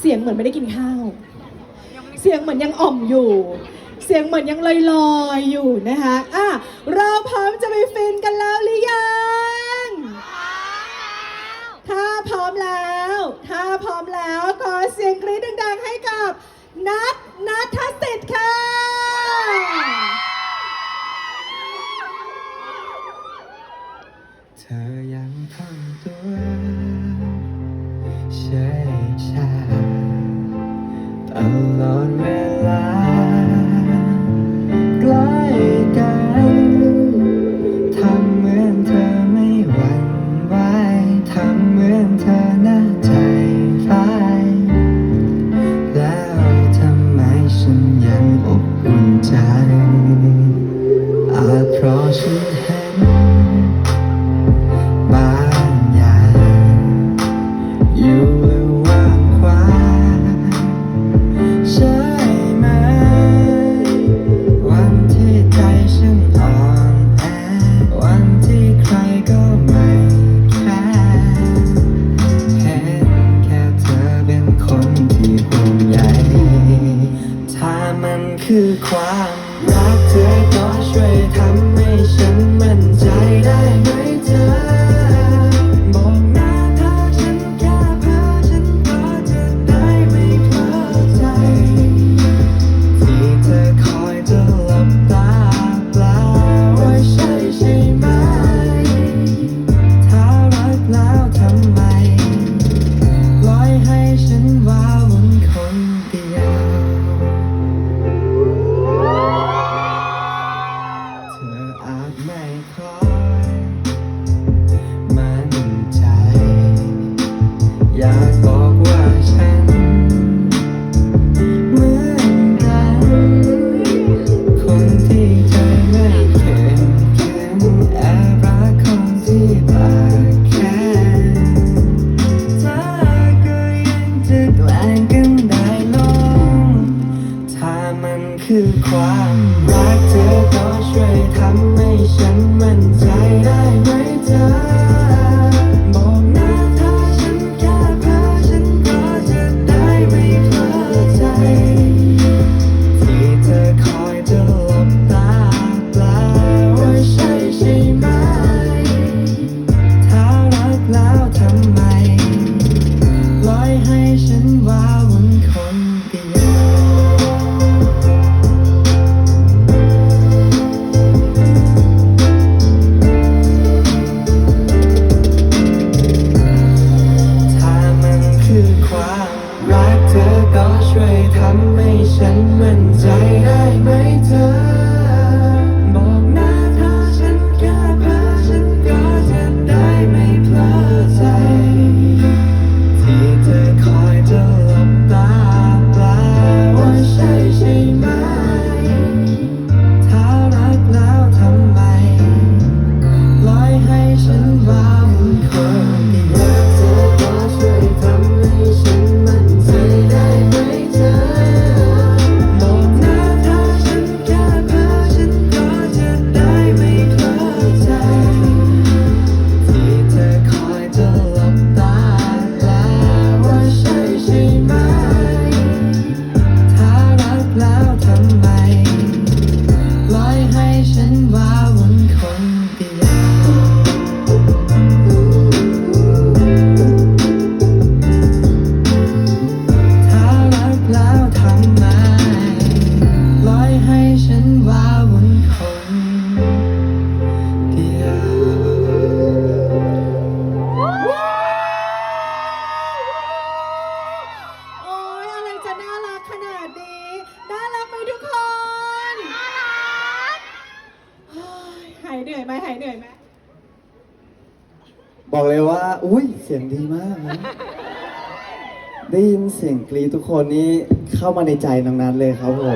เสียงเหมือนไม่ได้กินข้าว เสียงเหมือนยังอ่อมอยู่ เสียงเหมือนยังลอยลอยอยู่นะคะอะเราพร้อมจะไปฟินกันแล้วหรือยังถ้าพร้อมแล้ว ถ้าพร้อมแล้วขอเสียงกรี๊ดดังๆให้กับนัทนัทสิทธิ์ค่ะเธอยังทำตัว เฉยชาตลอดเวลาใกล้กันทำเหมือนเธอไม่หวั่นไหวทำเหมือนเธอน่าใจร้ายแล้วทำไมฉันยังอบอุ่นใจอาจเพราะฉัน ที่ห่วงใยถ้ามันคือความรักเธอก็ช่วยทำให้ฉันมั่นใจได้ากบอกว่าฉันเหมือนกัน คนที่ใจไม่เข้มแข็งแอบรักคนที่ปากแข็งเธอก็ยังจะแกล้งกันได้ลง ถ้ามันคือความรักเธอก็ช่วยทำให้ฉัน เธอก็ช่วยทำให้ฉันมั่นใจได้ไหมเธอ ขนาดนี้ น่ารักไหมทุกคนน่ารักหายเหนื่อยไหมหายเหนื่อยไหมบอกเลยว่า อุ้ยเสียงดีมากนะได้ยินเสียงกรีดทุกคนนี่เข้ามาในใจน้องนัทเลยครับผม